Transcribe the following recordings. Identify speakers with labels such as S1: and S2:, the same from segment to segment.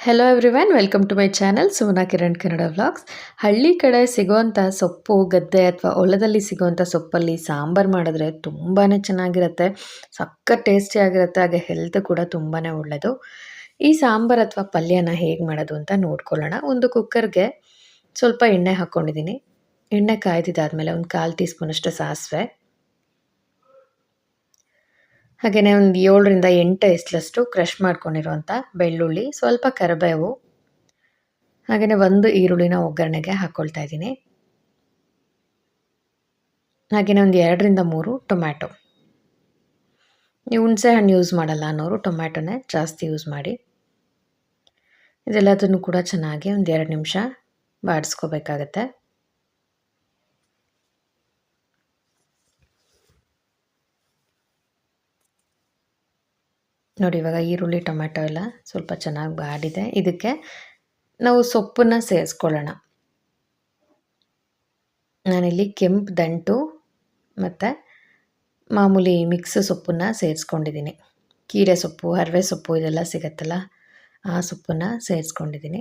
S1: Hello everyone welcome to my channel Sumana Kiran Kannada vlogs ಹಳ್ಳಿ ಕಡೆ ಸಿಗುವಂಥ ಸೊಪ್ಪು, ಗದ್ದೆ ಅಥವಾ ಹೊಲದಲ್ಲಿ ಸಿಗುವಂಥ ಸೊಪ್ಪಲ್ಲಿ ಸಾಂಬಾರು ಮಾಡಿದ್ರೆ ತುಂಬಾ ಚೆನ್ನಾಗಿರುತ್ತೆ ಸಕ್ಕ ಟೇಸ್ಟಿಯಾಗಿರುತ್ತೆ ಹಾಗೆ ಹೆಲ್ತ್ ಕೂಡ ತುಂಬಾ ಒಳ್ಳೆಯದು ಈ ಸಾಂಬಾರು ಅಥವಾ ಪಲ್ಯನ ಹೇಗೆ ಮಾಡೋದು ಅಂತ ನೋಡ್ಕೊಳ್ಳೋಣ. ಒಂದು ಕುಕ್ಕರ್ಗೆ ಸ್ವಲ್ಪ ಎಣ್ಣೆ ಹಾಕ್ಕೊಂಡಿದ್ದೀನಿ ಎಣ್ಣೆ ಕಾಯ್ದಿದ್ದಾದಮೇಲೆ ಒಂದು ಕಾಲು ಟೀ ಸ್ಪೂನಷ್ಟು ಸಾಸಿವೆ. ಹಾಗೆಯೇ ಒಂದು ಏಳರಿಂದ ಎಂಟು ಎಸ್ಲಷ್ಟು ಕ್ರಷ್ ಮಾಡ್ಕೊಂಡಿರುವಂಥ ಬೆಳ್ಳುಳ್ಳಿ, ಸ್ವಲ್ಪ ಕರಿಬೇವು ಹಾಗೆಯೇ ಒಂದು ಈರುಳ್ಳಿನ ಒಗ್ಗರಣೆಗೆ ಹಾಕ್ಕೊಳ್ತಾ ಇದ್ದೀನಿ. ಹಾಗೆಯೇ ಒಂದು ಎರಡರಿಂದ ಮೂರು ಟೊಮ್ಯಾಟೊ. ನೀವು ಹುಣಸೆ ಹಣ್ಣು ಯೂಸ್ ಮಾಡಲ್ಲ ಅನ್ನೋರು ಟೊಮ್ಯಾಟೊನೇ ಜಾಸ್ತಿ ಯೂಸ್ ಮಾಡಿ. ಇದೆಲ್ಲದನ್ನು ಕೂಡ ಚೆನ್ನಾಗಿ ಒಂದು ಎರಡು ನಿಮಿಷ ಬಾಡಿಸ್ಕೋಬೇಕಾಗತ್ತೆ. ನೋಡಿ, ಇವಾಗ ಈರುಳ್ಳಿ ಟೊಮೆಟೊ ಎಲ್ಲ ಸ್ವಲ್ಪ ಚೆನ್ನಾಗಿ ಬಾಡಿದೆ. ಇದಕ್ಕೆ ನಾವು ಸೊಪ್ಪನ್ನು ಸೇರಿಸ್ಕೊಳ್ಳೋಣ. ನಾನಿಲ್ಲಿ ಕೆಂಪು ದಂಟು ಮತ್ತು ಮಾಮೂಲಿ ಮಿಕ್ಸ್ ಸೊಪ್ಪನ್ನು ಸೇರಿಸ್ಕೊಂಡಿದ್ದೀನಿ. ಕೀರೆ ಸೊಪ್ಪು, ಹರವೆ ಸೊಪ್ಪು ಇದೆಲ್ಲ ಸಿಗತ್ತಲ್ಲ, ಆ ಸೊಪ್ಪನ್ನು ಸೇರಿಸ್ಕೊಂಡಿದ್ದೀನಿ.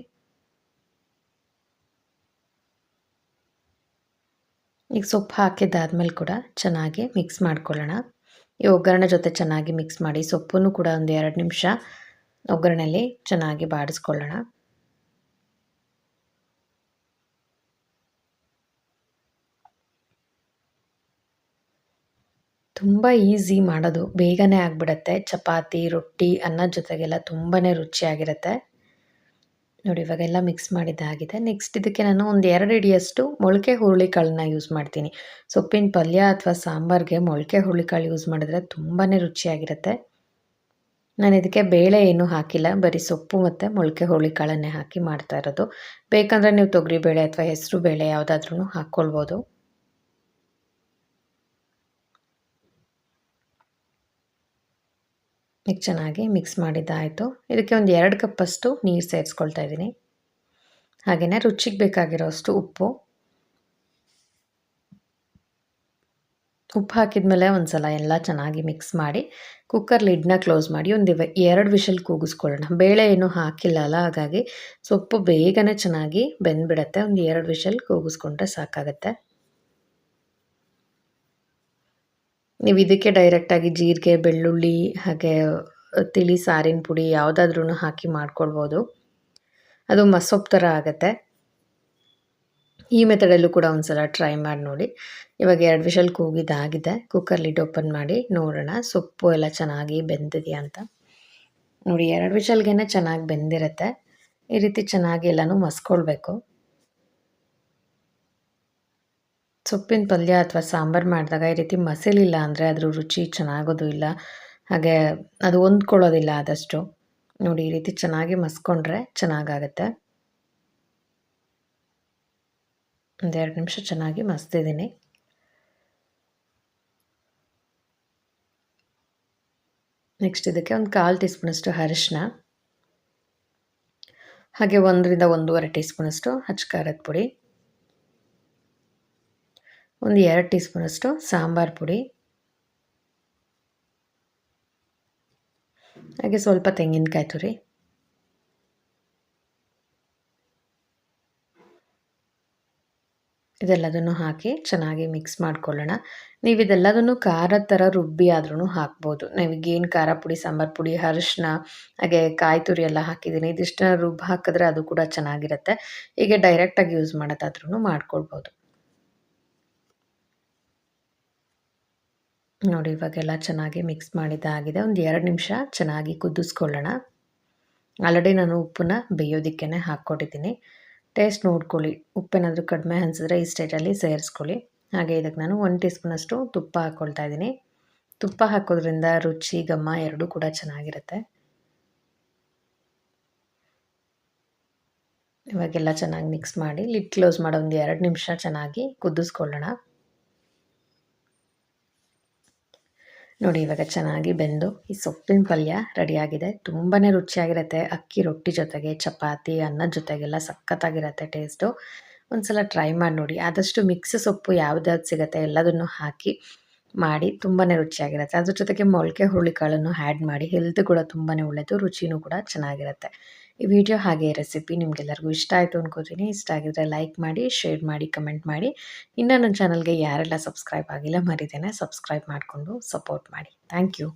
S1: ಈಗ ಸೊಪ್ಪು ಹಾಕಿದ್ದಾದ್ಮೇಲೆ ಕೂಡ ಚೆನ್ನಾಗಿ ಮಿಕ್ಸ್ ಮಾಡ್ಕೊಳ್ಳೋಣ. ಈ ಒಗ್ಗರಣೆ ಜೊತೆ ಚೆನ್ನಾಗಿ ಮಿಕ್ಸ್ ಮಾಡಿ ಸೊಪ್ಪನ್ನು ಕೂಡ ಒಂದು ಎರಡು ನಿಮಿಷ ಒಗ್ಗರಣೆಯಲ್ಲಿ ಚೆನ್ನಾಗಿ ಬಾಡಿಸ್ಕೊಳ್ಳೋಣ. ತುಂಬ ಈಸಿ ಮಾಡೋದು, ಬೇಗನೆ ಆಗಿಬಿಡತ್ತೆ. ಚಪಾತಿ, ರೊಟ್ಟಿ ಅನ್ನ ಜೊತೆಗೆಲ್ಲ ತುಂಬಾ ರುಚಿಯಾಗಿರುತ್ತೆ. ನೋಡಿ, ಇವಾಗೆಲ್ಲ ಮಿಕ್ಸ್ ಮಾಡಿದ್ದಾಗಿದೆ ನೆಕ್ಸ್ಟ್ ಇದಕ್ಕೆ ನಾನು ಒಂದು ಎರಡು ಹಿಡಿಯಷ್ಟು ಮೊಳಕೆ ಹುರುಳಿಕಾಳನ್ನ ಯೂಸ್ ಮಾಡ್ತೀನಿ. ಸೊಪ್ಪಿನ ಪಲ್ಯ ಅಥವಾ ಸಾಂಬಾರಿಗೆ ಮೊಳಕೆ ಹುರುಳಿಕಾಳು ಯೂಸ್ ಮಾಡಿದ್ರೆ ತುಂಬಾ ರುಚಿಯಾಗಿರುತ್ತೆ. ನಾನು ಇದಕ್ಕೆ ಬೇಳೆ ಏನೂ ಹಾಕಿಲ್ಲ. ಬರೀ ಸೊಪ್ಪು ಮತ್ತು ಮೊಳಕೆ ಹುರುಳಿಕಾಳನ್ನೇ ಹಾಕಿ ಮಾಡ್ತಾ ಇರೋದು. ಬೇಕಂದರೆ ನೀವು ತೊಗರಿಬೇಳೆ ಅಥವಾ ಹೆಸರು ಬೇಳೆ ಯಾವುದಾದ್ರೂ ಹಾಕ್ಕೊಳ್ಬೋದು ಈಗ ಚೆನ್ನಾಗಿ ಮಿಕ್ಸ್ ಮಾಡಿದ್ದಾಯಿತು. ಇದಕ್ಕೆ ಒಂದು ಎರಡು ಕಪ್ಪಷ್ಟು ನೀರು ಸೇರಿಸ್ಕೊಳ್ತಾ ಇದ್ದೀನಿ. ಹಾಗೆಯೇ ರುಚಿಗೆ ಬೇಕಾಗಿರೋಷ್ಟು ಉಪ್ಪು. ಉಪ್ಪು ಹಾಕಿದ್ಮೇಲೆ ಒಂದು ಸಲ ಎಲ್ಲ ಚೆನ್ನಾಗಿ ಮಿಕ್ಸ್ ಮಾಡಿ ಕುಕ್ಕರ್ ಲಿಡ್ನ ಕ್ಲೋಸ್ ಮಾಡಿ ಒಂದು ಎರಡು ವಿಷಲ್ ಕೂಗಿಸ್ಕೊಳ್ಳೋಣ. ಬೇಳೆ ಏನು ಹಾಕಿಲ್ಲ ಅಲ್ಲ ಹಾಗಾಗಿ ಸೊಪ್ಪು ಬೇಗನೆ ಚೆನ್ನಾಗಿ ಬೆಂದ್ಬಿಡತ್ತೆ. ಒಂದು ಎರಡು ವಿಷಲ್ ಕೂಗಿಸ್ಕೊಂಡ್ರೆ ಸಾಕಾಗತ್ತೆ. ನೀವು ಇದಕ್ಕೆ ಡೈರೆಕ್ಟಾಗಿ ಜೀರಿಗೆ, ಬೆಳ್ಳುಳ್ಳಿ, ಹಾಗೆ ತಿಳಿ, ಸಾರಿನ ಪುಡಿ ಯಾವುದಾದ್ರೂ ಹಾಕಿ ಮಾಡ್ಕೊಳ್ಬೋದು. ಅದು ಮಸೊಪ್ಪು ಥರ ಆಗುತ್ತೆ. ಈ ಮೆಥಡಲ್ಲೂ ಕೂಡ ಒಂದು ಸಲ ಟ್ರೈ ಮಾಡಿ ನೋಡಿ. ಇವಾಗ ಎರಡು ವಿಷಲ್ ಕೂಗಿದಾಗಿದೆ ಕುಕ್ಕರ್ ಲಿಡ್ ಓಪನ್ ಮಾಡಿ ನೋಡೋಣ. ಸೊಪ್ಪು ಎಲ್ಲ ಚೆನ್ನಾಗಿ ಬೆಂದಿದೆಯಾ ಅಂತ. ನೋಡಿ, ಎರಡು ವಿಷಲ್ಗೇನೆ ಚೆನ್ನಾಗಿ ಬೆಂದಿರುತ್ತೆ. ಈ ರೀತಿ ಚೆನ್ನಾಗಿ ಎಲ್ಲನೂ ಮಸ್ಕೊಳ್ಬೇಕು. ಸೊಪ್ಪಿನ ಪಲ್ಯ ಅಥವಾ ಸಾಂಬಾರು ಮಾಡಿದಾಗ ಈ ರೀತಿ ಮಸಾಲಿಲ್ಲ ಅಂದರೆ ಅದ್ರ ರುಚಿ ಚೆನ್ನಾಗೋದು ಇಲ್ಲ. ಹಾಗೆ ಅದು ಹೊಂದ್ಕೊಳ್ಳೋದಿಲ್ಲ ಆದಷ್ಟು. ನೋಡಿ, ಈ ರೀತಿ ಚೆನ್ನಾಗಿ ಮಸ್ಕೊಂಡ್ರೆ ಚೆನ್ನಾಗಾಗತ್ತೆ. ಒಂದೆರಡು ನಿಮಿಷ ಚೆನ್ನಾಗಿ ಮಸ್ತಿದ್ದೀನಿ. ನೆಕ್ಸ್ಟ್ ಇದಕ್ಕೆ ಒಂದು ಕಾಲು ಟೀ ಸ್ಪೂನಷ್ಟು ಅರಿಶಿನ ಹಾಗೆ ಒಂದರಿಂದ ಒಂದೂವರೆ ಟೀ ಸ್ಪೂನಷ್ಟು ಖಾರದ ಪುಡಿ. ಒಂದು ಎರಡು ಟೀ ಸ್ಪೂನಷ್ಟು ಸಾಂಬಾರು ಪುಡಿ. ಹಾಗೆ ಸ್ವಲ್ಪ ತೆಂಗಿನಕಾಯಿ ತುರಿ. ಇದೆಲ್ಲದನ್ನು ಹಾಕಿ ಚೆನ್ನಾಗಿ ಮಿಕ್ಸ್ ಮಾಡ್ಕೊಳ್ಳೋಣ. ನೀವು ಇದೆಲ್ಲದನ್ನು ಖಾರದ ಥರ ರುಬ್ಬಿ ಆದ್ರೂ ಹಾಕ್ಬೋದು. ನಾವೀಗೇನು ಖಾರ ಪುಡಿ, ಸಾಂಬಾರು ಪುಡಿ, ಅರಿಶಿನ, ಹಾಗೆ ಕಾಯಿ ತುರಿ ಎಲ್ಲ ಹಾಕಿದ್ದೀನಿ. ಇದಿಷ್ಟನ್ನ ರುಬ್ಬಿ ಹಾಕಿದ್ರೆ ಅದು ಕೂಡ ಚೆನ್ನಾಗಿರುತ್ತೆ. ಹೀಗೆ ಡೈರೆಕ್ಟಾಗಿ ಯೂಸ್ ಮಾಡೋದಾದ್ರೂ ಮಾಡ್ಕೊಳ್ಬೋದು. ನೋಡಿ, ಇವಾಗೆಲ್ಲ ಚೆನ್ನಾಗಿ ಮಿಕ್ಸ್ ಮಾಡಿದ್ದಾಗಿದೆ ಒಂದು ಎರಡು ನಿಮಿಷ ಚೆನ್ನಾಗಿ ಕುದಿಸ್ಕೊಳ್ಳೋಣ. ಆಲ್ರೆಡಿ ನಾನು ಉಪ್ಪನ್ನ ಬೇಯೋದಕ್ಕೇ ಹಾಕ್ಕೊಟ್ಟಿದ್ದೀನಿ. ಟೇಸ್ಟ್ ನೋಡ್ಕೊಳ್ಳಿ. ಉಪ್ಪೇನಾದರೂ ಕಡಿಮೆ ಅನಿಸಿದ್ರೆ ಈ ಸ್ಟೇಜಲ್ಲಿ ಸೇರಿಸ್ಕೊಳ್ಳಿ. ಹಾಗೆ ಇದಕ್ಕೆ ನಾನು ಒನ್ ಟೀ ಸ್ಪೂನಷ್ಟು ತುಪ್ಪ ಹಾಕ್ಕೊಳ್ತಾ ಇದ್ದೀನಿ. ತುಪ್ಪ ಹಾಕೋದ್ರಿಂದ ರುಚಿ, ಘಮ ಎರಡೂ ಕೂಡ ಚೆನ್ನಾಗಿರುತ್ತೆ. ಇವಾಗೆಲ್ಲ ಚೆನ್ನಾಗಿ ಮಿಕ್ಸ್ ಮಾಡಿ ಲಿಡ್ ಕ್ಲೋಸ್ ಮಾಡೋ ಒಂದು ಎರಡು ನಿಮಿಷ ಚೆನ್ನಾಗಿ ಕುದಿಸ್ಕೊಳ್ಳೋಣ. ನೋಡಿ, ಇವಾಗ ಚೆನ್ನಾಗಿ ಬೆಂದು ಈ ಸೊಪ್ಪಿನ ಪಲ್ಯ ರೆಡಿಯಾಗಿದೆ. ತುಂಬಾ ರುಚಿಯಾಗಿರುತ್ತೆ. ಅಕ್ಕಿ ರೊಟ್ಟಿ ಜೊತೆಗೆ ಚಪಾತಿ ಅನ್ನದ ಜೊತೆಗೆಲ್ಲ ಸಖತ್ತಾಗಿರುತ್ತೆ ಟೇಸ್ಟು. ಒಂದ್ಸಲ ಟ್ರೈ ಮಾಡಿ ನೋಡಿ. ಆದಷ್ಟು ಮಿಕ್ಸ್ ಸೊಪ್ಪು ಯಾವ್ದು ಸಿಗುತ್ತೆ ಎಲ್ಲದನ್ನು ಹಾಕಿ ಮಾಡಿ ತುಂಬಾ ರುಚಿಯಾಗಿರುತ್ತೆ. ಅದ್ರ ಜೊತೆಗೆ ಮೊಳಕೆ ಹುರುಳಿಕಾಳನ್ನು ಆ್ಯಡ್ ಮಾಡಿ ಹೆಲ್ತ್ ಕೂಡ ತುಂಬಾ ಒಳ್ಳೆಯದು ರುಚಿನೂ ಕೂಡ ಚೆನ್ನಾಗಿರುತ್ತೆ. ಈ ವಿಡಿಯೋ ಹಾಗೆ ರೆಸಿಪಿ ನಿಮಗೆಲ್ಲರಿಗೂ ಇಷ್ಟ ಆಯಿತು ಅನ್ಕೋತೀನಿ. ಇಷ್ಟ ಆಗಿದ್ರೆ ಲೈಕ್ ಮಾಡಿ ಶೇರ್ ಮಾಡಿ ಕಮೆಂಟ್ ಮಾಡಿ. ಇನ್ನೂ ನನ್ನ ಚಾನಲ್ಗೆ ಯಾರೆಲ್ಲ ಸಬ್ಸ್ಕ್ರೈಬ್ ಆಗಿಲ್ಲ ಮರಿದೇನೆ ಸಬ್ಸ್ಕ್ರೈಬ್ ಮಾಡಿಕೊಂಡು ಸಪೋರ್ಟ್ ಮಾಡಿ. Thank you